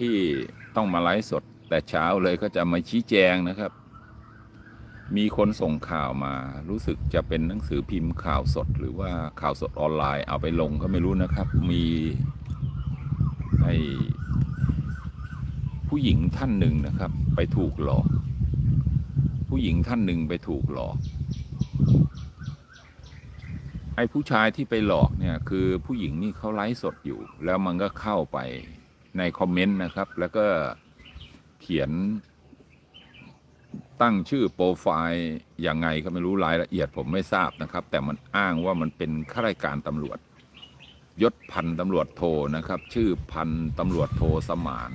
ที่ต้องมาไลฟ์สด แต่เช้าเลยก็จะมาชี้แจงนะครับ มีคนส่งข่าวมารู้สึกจะเป็นหนังสือพิมพ์ข่าวสด หรือว่าข่าวสดออนไลน์เอาไปลงก็ไม่รู้นะครับ มีไอ้ผู้หญิงท่านหนึ่งนะครับ ไปถูกหลอก ผู้หญิงท่านหนึ่งไปถูกหลอกไอ้ผู้ชายที่ไปหลอกเนี่ยคือผู้หญิงนี่เขาไลฟ์สดอยู่ แล้วมันก็เข้าไป ในคอมเมนต์นะครับ แล้วก็เขียนตั้งชื่อโปรไฟล์ยังไงก็ไม่รู้รายละเอียดผมไม่ทราบนะครับ แต่มันอ้างว่ามันเป็นข้าราชการตำรวจ ยศพันตำรวจโทนะครับ ชื่อพันตำรวจโทสมาน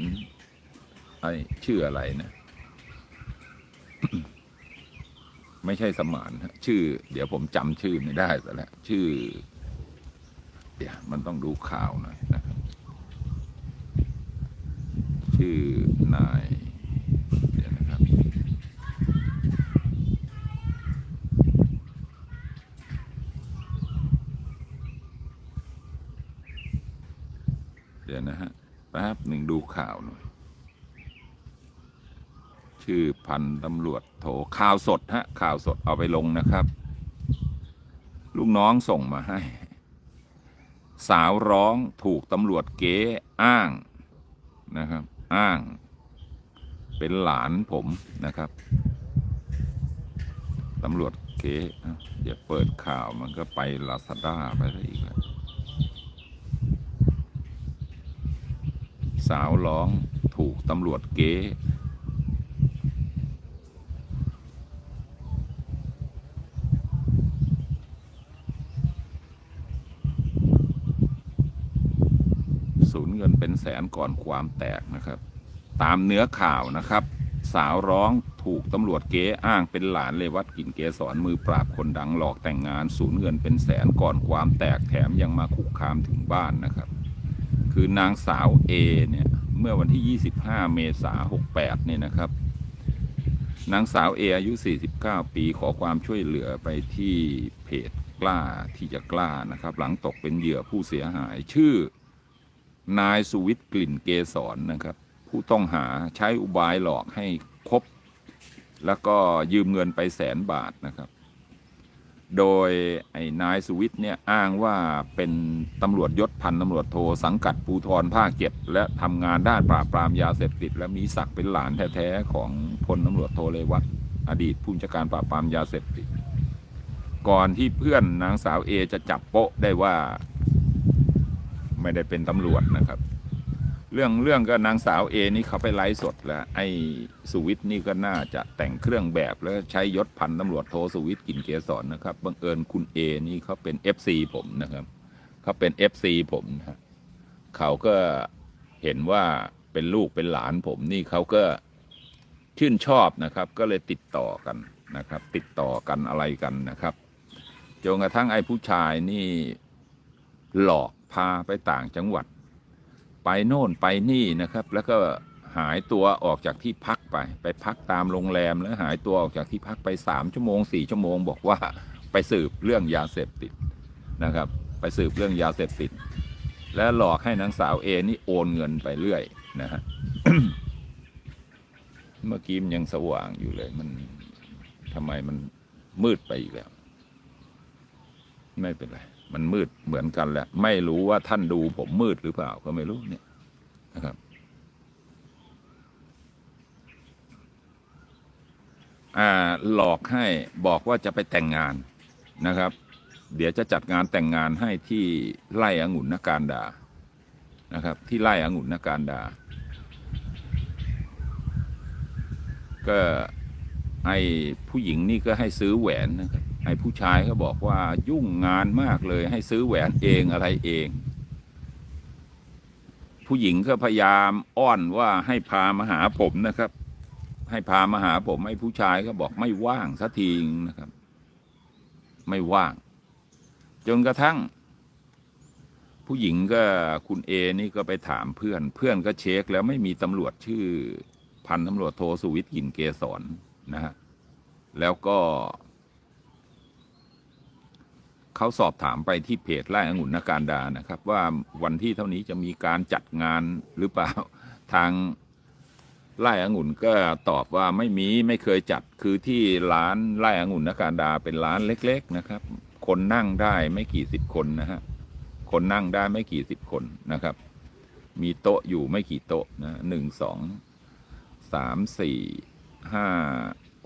ไอชื่ออะไรนะ ไม่ใช่สมานชื่อ เดี๋ยวผมจำชื่อไม่ได้แล้วชื่อ เดี๋ยวมันต้องดูข่าวหน่อยนะครับ ชื่อนายเดี๋ยวนะครับ เดี๋ยวนะฮะแป๊บหนึ่งดูข่าวหน่อย ชื่อพันตำรวจโทข่าวสดฮะ ข่าวสดเอาไปลงนะครับ ลูกน้องส่งมาให้ สาวร้องถูกตำรวจเก๋อ้างนะครับ อ้าง เป็นหลานผมนะครับตำรวจเก๋อ่าเดี๋ยวเปิดข่าวมันก็ไปลาซาด้าไปซะอีกแล้วสาวร้องถูกตำรวจเก๋ งินเป็นแสนก่อนความแตกนะครับ ตามเนื้อข่าวนะครับ สาวร้องถูกตำรวจเก๊อ้างเป็นหลานเลวัตกลิ่นเกสรมือปราบคนดังหลอกแต่งงานสูญเงินเป็นแสนก่อนความแตกแถมยังมาคุกคามถึงบ้านนะครับ คือนางสาวเอเนี่ยเมื่อวันที่ 25 เมษายน 68 เนี่ยนะครับนางสาวเออายุ 49 ปีขอความช่วยเหลือไปที่เพจกล้าที่จะกล้านะครับ หลังตกเป็นเหยื่อผู้เสียหายชื่อ นายสุวิทย์กลิ่นเกษรนะครับ ผู้ต้องหาใช้อุบายหลอกให้คบ แล้วก็ยืมเงินไปแสนบาทนะครับ โดยไอ้นายสุวิทย์เนี่ยอ้างว่าเป็นตำรวจยศพันตำรวจโทสังกัดภูธรภาคเจ็ดและทำงานด้านปราบปรามยาเสพติด และมีศักดิ์เป็นหลานแท้ๆของพลตำรวจโทเลวัตอดีตผู้บัญชาการปราบปรามยาเสพติด ก่อนที่เพื่อนนางสาวเอจะจับโปะได้ว่า ไม่ได้เป็นตำรวจนะครับ เรื่องเรื่องก็นางสาวเอนี่เขาไปไลฟ์สดแล้วไอ้สุวิทย์นี่ก็น่าจะแต่งเครื่องแบบแล้วใช้ยศพันตำรวจโทสุวิทย์กินเกษรนะครับบังเอิญคุณเอนี่เขาเป็น FC ผมนะครับเขาเป็น FC ผมนะฮะเขาก็เห็นว่าเป็นลูกเป็นหลานผมนี่เขาก็ชื่นชอบนะครับ ก็เลยติดต่อกันนะครับ ติดต่อกันอะไรกันนะครับจนกระทั่งไอ้ผู้ชายนี่หลอก พาไปต่างจังหวัด ไปโน่นไปนี่นะครับ แล้วก็หายตัวออกจากที่พักไป ไปพักตามโรงแรมแล้วหายตัวออกจากที่พักไปสามชั่วโมงสี่ชั่วโมง บอกว่าไปสืบเรื่องยาเสพติดนะครับ ไปสืบเรื่องยาเสพติด และหลอกให้นางสาวเอนี่โอนเงินไปเรื่อยนะฮะเมื่อกี้มันยังสว่างอยู่เลย มันทำไมมันมืดไปอีกแล้ว ไม่เป็นไร มันมืดเหมือนกันแหละ ไม่รู้ว่าท่านดูผมมืดหรือเปล่าก็ไม่รู้เนี่ยนะครับอ่าหลอกให้บอกว่าจะไปแต่งงานนะครับ เดี๋ยวจะจัดงานแต่งงานให้ที่ไร่องุ่นนการดานะครับ ที่ไร่องุ่นนการดา ก็ไอ้ผู้หญิงนี่ก็ให้ซื้อแหวนนะครับ ไอ้ผู้ชายก็บอกว่ายุ่งงานมากเลยให้ซื้อแหวนเองอะไรเอง ผู้หญิงก็พยายามอ้อนว่าให้พามาหาผมนะครับ ให้พามาหาผมไอ้ผู้ชายก็บอกไม่ว่างสักทีนะครับ ไม่ว่าง จนกระทั่ง ผู้หญิงก็คุณเอนี่ก็ไปถามเพื่อน เพื่อนก็เช็คแล้วไม่มีตำรวจชื่อ พันตำรวจโทสุวิทย์กินเกษรนะฮะแล้วก็ เขาสอบถามไปที่เพจไร่องุ่นนาการดานะครับ ว่าวันที่เท่านี้จะมีการจัดงานหรือเปล่าทางไร่องุ่นก็ตอบว่าไม่มีไม่เคยจัดคือที่ร้านไร่องุ่นนาการดาเป็นร้านเล็ก ๆนะครับ คนนั่งได้ไม่กี่สิบคนนะฮะคนนั่งได้ไม่กี่สิบคนนะครับ มีโต๊ะอยู่ไม่กี่โต๊ะนะหนึ่งสองสามสี่ห้า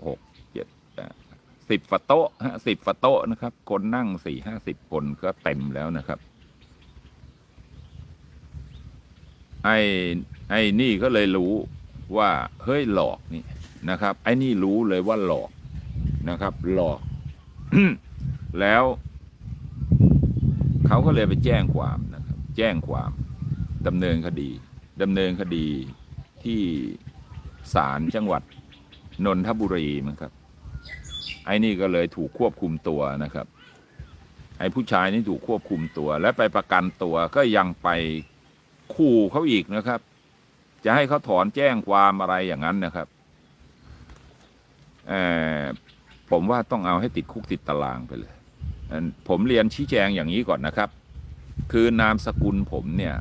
หก สิบฝาโต๊ะฮะสิบฝาโต๊ะนะครับ คนนั่งสี่ห้าสิบคนก็เต็มแล้วนะครับไอ้ไอ้นี่ก็เลยรู้ว่าเฮ้ยหลอกนี่นะครับ ไอ้นี่รู้เลยว่าหลอกนะครับ หลอก แล้วเขาก็เลยไปแจ้งความนะครับ แจ้งความดำเนินคดีดำเนินคดีที่ศาลจังหวัดนนทบุรีมั้งครับ ไอ้นี่ก็เลยถูกควบคุมตัวนะครับ ไอ้ผู้ชายนี่ถูกควบคุมตัว และไปประกันตัวก็ยังไปขู่เขาอีกนะครับ จะให้เขาถอนแจ้งความอะไรอย่างนั้นนะครับเอ่อผมว่าต้องเอาให้ติดคุกติดตารางไปเลย ผมเรียนชี้แจงอย่างนี้ก่อนนะครับ คือนามสกุลผมเนี่ย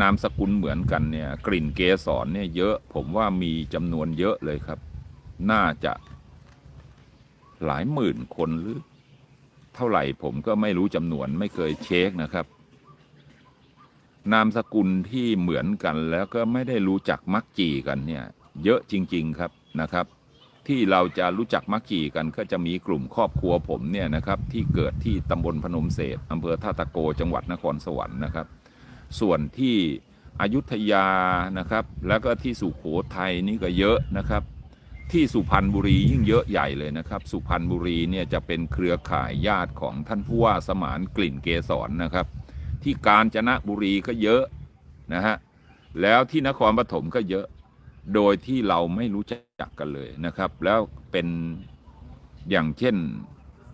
นามสกุลเหมือนกันเนี่ย กลิ่นเกสรเนี่ยเยอะ ผมว่ามีจำนวนเยอะเลยครับ น่าจะ หลายหมื่นคนหรือเท่าไหร่ผมก็ไม่รู้จำนวนไม่เคยเช็คนะครับ นามสกุลที่เหมือนกันแล้วก็ไม่ได้รู้จักมักจีกันเนี่ยเยอะจริง ๆครับนะครับ ที่เราจะรู้จักมักจีกันก็จะมีกลุ่มครอบครัวผมเนี่ยนะครับ ที่เกิดที่ตำบลพนมเศษอำเภอท่าตะโกจังหวัดนครสวรรค์นะครับ ส่วนที่อยุธยานะครับ แล้วก็ที่สุโขทัยนี่ก็เยอะนะครับ ที่สุพรรณบุรียิ่งเยอะใหญ่เลยนะครับ สุพรรณบุรีเนี่ยจะเป็นเครือข่ายญาติของท่านผู้ว่าสมานกลิ่นเกษรนะครับ ที่กาญจนบุรีก็เยอะนะฮะแล้วที่นครปฐมก็เยอะ โดยที่เราไม่รู้จักกันเลยนะครับ แล้วเป็นอย่างเช่น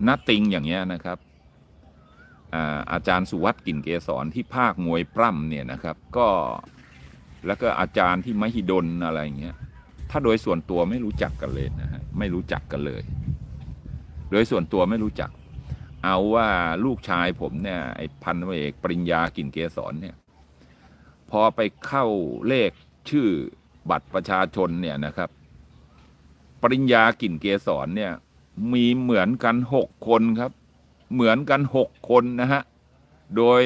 นัตติงอย่างเงี้ยนะครับอาจารย์สุวัตกลิ่นเกษรที่ภาคมวยปล้ำเนี่ยนะครับ ก็แล้วก็อาจารย์ที่มหิดลอะไรอย่างเงี้ย ถ้าโดยส่วนตัวไม่รู้จักกันเลยนะฮะไม่รู้จักกันเลย โดยส่วนตัวไม่รู้จัก เอาว่าลูกชายผมเนี่ยไอ้พันธุ์วเอกปริญญากินเกษรเนี่ย พอไปเข้าเลขชื่อบัตรประชาชนเนี่ยนะครับ ปริญญากินเกษรเนี่ย มีเหมือนกันหกคนครับ เหมือนกันหกคนนะฮะโดย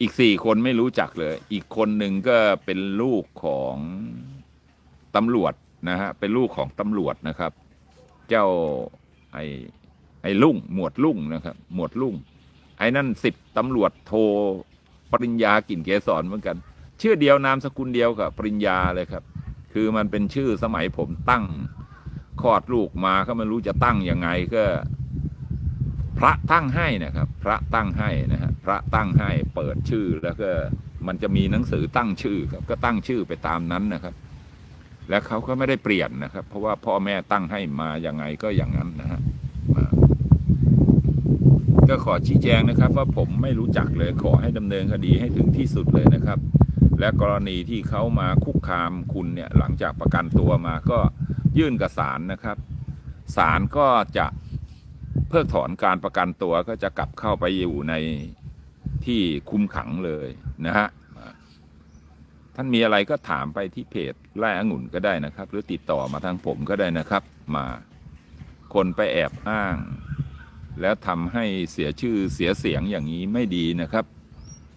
อีกสี่คนไม่รู้จักเลย อีกคนหนึ่งก็เป็นลูกของ ตำรวจนะฮะเป็นลูกของตำรวจนะครับ เจ้าไอ้ไอ้ลุงหมวดลุงนะครับ หมวดลุงไอ้นั่นสิบตำรวจโทรปริญญากินเกสรเหมือนกัน ชื่อเดียวนามสกุลเดียวกับปริญญาเลยครับ คือมันเป็นชื่อสมัยผมตั้งคลอดลูกมาก็ไม่รู้จะตั้งยังไงก็ พระตั้งให้นะครับ พระตั้งให้นะฮะพระตั้งให้เปิดชื่อแล้วก็มันจะมีหนังสือตั้งชื่อครับ ก็ตั้งชื่อไปตามนั้นนะครับ แล้วเขาก็ไม่ได้เปลี่ยนนะครับ เพราะว่าพ่อแม่ตั้งให้มาอย่างไงก็อย่างนั้นนะฮะก็ขอชี้แจงนะครับ ว่าผมไม่รู้จักเลยขอให้ดำเนินคดีให้ถึงที่สุดเลยนะครับ และกรณีที่เขามาคุกคามคุณเนี่ยหลังจากประกันตัวมาก็ยื่นกับศาลนะครับศาลก็จะเพิกถอนการประกันตัวก็จะกลับเข้าไปอยู่ในที่คุมขังเลยนะฮะ ท่านมีอะไรก็ถามไปที่เพจไร่องุ่นก็ได้นะครับ หรือติดต่อมาทางผมก็ได้นะครับ มา คนไปแอบอ้าง แล้วทำให้เสียชื่อเสียเสียงอย่างนี้ไม่ดีนะครับ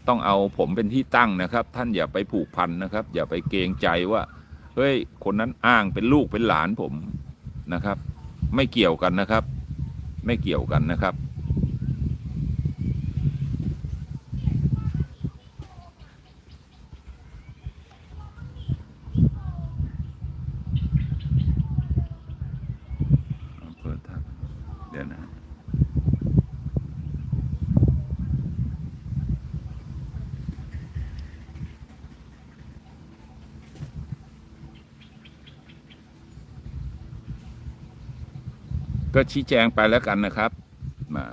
ต้องเอาผมเป็นที่ตั้งนะครับ ท่านอย่าไปผูกพันนะครับ อย่าไปเกรงใจว่าเฮ้ยคนนั้นอ้างเป็นลูกเป็นหลานผมนะครับ ไม่เกี่ยวกันนะครับ ไม่เกี่ยวกันนะครับ เปิดทับ เดี๋ยวนะก็ชี้แจงไปแล้วกันนะครับมา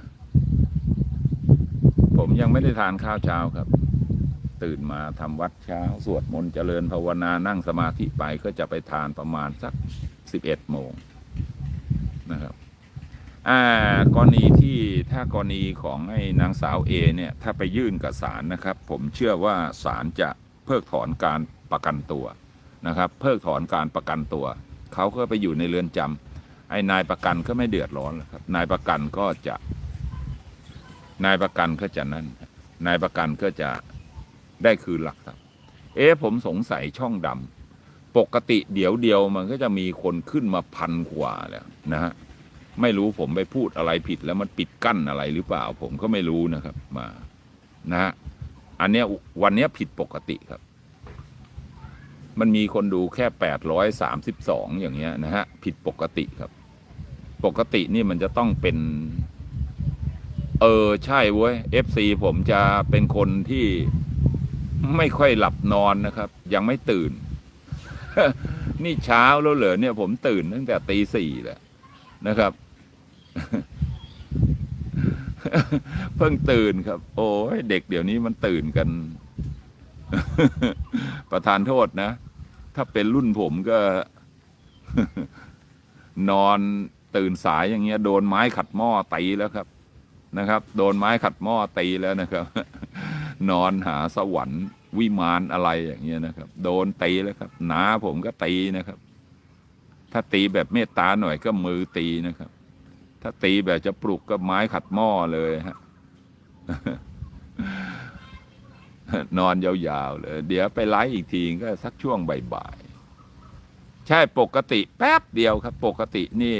ผมยังไม่ได้ทานข้าวเช้าครับ ตื่นมาทำวัดเช้า สวดมนต์เจริญภาวนานั่งสมาธิไปก็จะไปทานประมาณสักสิบเอ็ดโมงนะครับ อ่ากรณีที่ถ้ากรณีของไอ้นางสาวเอเนี่ยถ้าไปยื่นกับศาลนะครับ ผมเชื่อว่าศาลจะเพิกถอนการประกันตัวนะครับ เพิกถอนการประกันตัว เขาก็ไปอยู่ในเรือนจำไอ้นายประกันก็ไม่เดือดร้อนครับ นายประกันก็จะ นายประกันก็จะนั่น นายประกันก็จะได้คืนหลักทรัพย์เอ๊ผมสงสัยช่องดำปกติเดี๋ยวเดียวมันก็จะมีคนขึ้นมาพันกว่าแล้วนะฮะ ไม่รู้ผมไปพูดอะไรผิดแล้วมันปิดกั้นอะไรหรือเปล่า ผมก็ไม่รู้นะครับ มานะฮะอันเนี้ยวันเนี้ยผิดปกติครับ มันมีคนดูแค่แปดร้อยสามสิบสองอย่างเงี้ยนะฮะผิดปกติครับ ปกตินี่มันจะต้องเป็น เออใช่เว้ย FC ผมจะเป็นคนที่ไม่ค่อยหลับนอนนะครับ ยังไม่ตื่น นี่เช้าแล้วเหรอเนี่ย ผมตื่นตั้งแต่ตีสี่แหละนะครับ เพิ่งตื่นครับ โอ้ยเด็กเดี๋ยวนี้มันตื่นกัน ประธานโทษนะ ถ้าเป็นรุ่นผมก็ นอนตื่นสายอย่างเงี้ย โดนไม้ขัดหม้อตีแล้วครับ นะครับ โดนไม้ขัดหม้อตีแล้วนะครับ นอนหาสวรรค์วิมานอะไรอย่างเงี้ยนะครับ โดนตีแล้วครับหน้าผมก็ตีนะครับ ถ้าตีแบบเมตตาหน่อยก็มือตีนะครับ ถ้าตีแบบจะปลุกก็ไม้ขัดหม้อเลยฮะนอนยาวๆเลย เดี๋ยวไปไลฟ์อีกทีก็สักช่วงบ่ายๆใช่ปกติแป๊บเดียวครับ ปกตินี่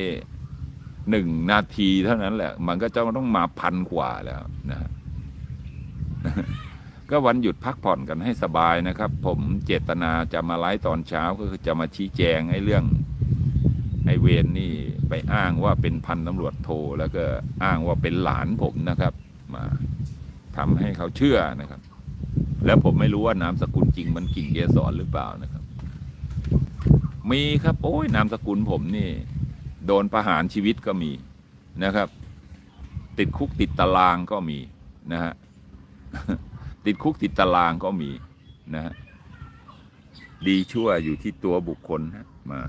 หนึ่งนาทีเท่านั้นแหละ มันก็จะต้องมาพันกว่าแล้วนะ ก็วันหยุดพักผ่อนกันให้สบายนะครับ ผมเจตนาจะมาไลฟ์ตอนเช้าก็คือจะมาชี้แจงให้เรื่อง ไอเวนนี่ไปอ้างว่าเป็นพันตำรวจโทแล้วก็อ้างว่าเป็นหลานผมนะครับ มาทำให้เขาเชื่อนะครับ แล้วผมไม่รู้ว่านามสกุลจริงมันกิ่งเกสรหรือเปล่านะครับ มีครับโอ้ยนามสกุลผมนี่ โดนประหารชีวิตก็มีนะครับ ติดคุกติดตารางก็มีนะฮะติดคุกติดตารางก็มีนะฮะดีชั่วอยู่ที่ตัวบุคคลฮะมา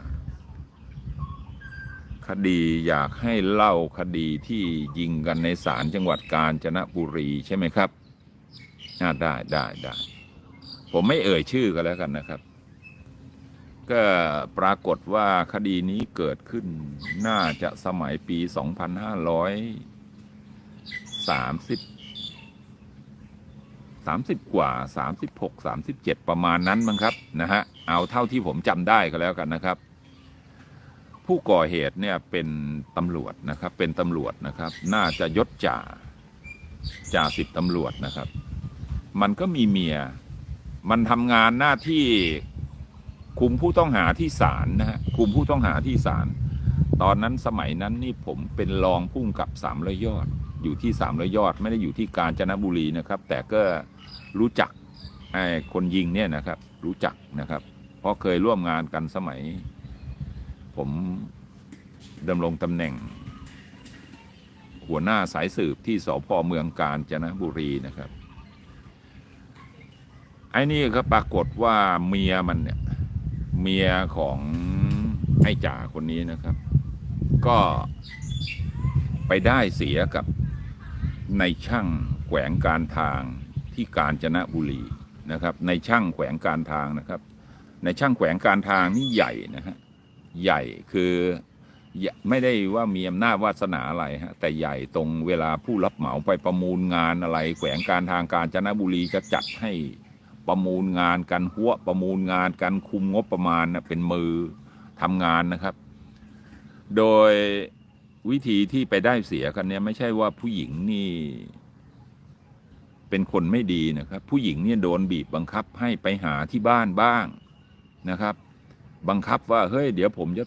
คดีอยากให้เล่าคดีที่ยิงกันในศาลจังหวัดกาญจนบุรีใช่ไหมครับอ่าได้ได้ได้ผมไม่เอ่ยชื่อก็แล้วกันนะครับ ก็ปรากฏว่าคดีนี้เกิดขึ้นน่าจะสมัยปี 2530 30 กว่า 36 37 ประมาณนั้นมั้งครับนะฮะ เอาเท่าที่ผมจำได้ก็แล้วกันนะครับ ผู้ก่อเหตุเนี่ยเป็นตำรวจนะครับ เป็นตำรวจนะครับ น่าจะยศจ่าจ่าสิบตำรวจนะครับ มันก็มีเมีย มันทำงานหน้าที่คุมผู้ต้องหาที่ศาลนะฮะคุมผู้ต้องหาที่ศาลตอนนั้นสมัยนั้นนี่ผมเป็นรองผู้กำกับสามร้อยยอด อยู่ที่สามร้อยยอดไม่ได้อยู่ที่กาญจนบุรีนะครับ แต่ก็รู้จักไอ้คนยิงเนี่ยนะครับ รู้จักนะครับ เพราะเคยร่วมงานกันสมัย ผมดำรงตำแหน่ง หัวหน้าสายสืบที่สพเมืองกาญจนบุรีนะครับ ไอ้นี่ก็ปรากฏว่าเมียมันเนี่ย เมียของไอ้จ่าคนนี้นะครับ ก็ไปได้เสียกับในช่างแขวงการทางที่กาญจนบุรีนะครับ ในช่างแขวงการทางนะครับ ในช่างแขวงการทางนี่ใหญ่นะฮะ ใหญ่คือไม่ได้ว่ามีอำนาจวาสนาอะไรฮะแต่ใหญ่ตรงเวลาผู้รับเหมาไปประมูลงานอะไร แขวงการทางกาญจนบุรีจะจัดให้ประมูลงานกันหัวประมูลงานกันคุมงบประมาณนะเป็นมือทำงานนะครับ โดยวิธีที่ไปได้เสียกันเนี่ยไม่ใช่ว่าผู้หญิงนี่ เป็นคนไม่ดีนะครับ ผู้หญิงเนี่ยโดนบีบบังคับให้ไปหาที่บ้านบ้างนะครับ บังคับว่าเฮ้ยเดี๋ยวผมจะ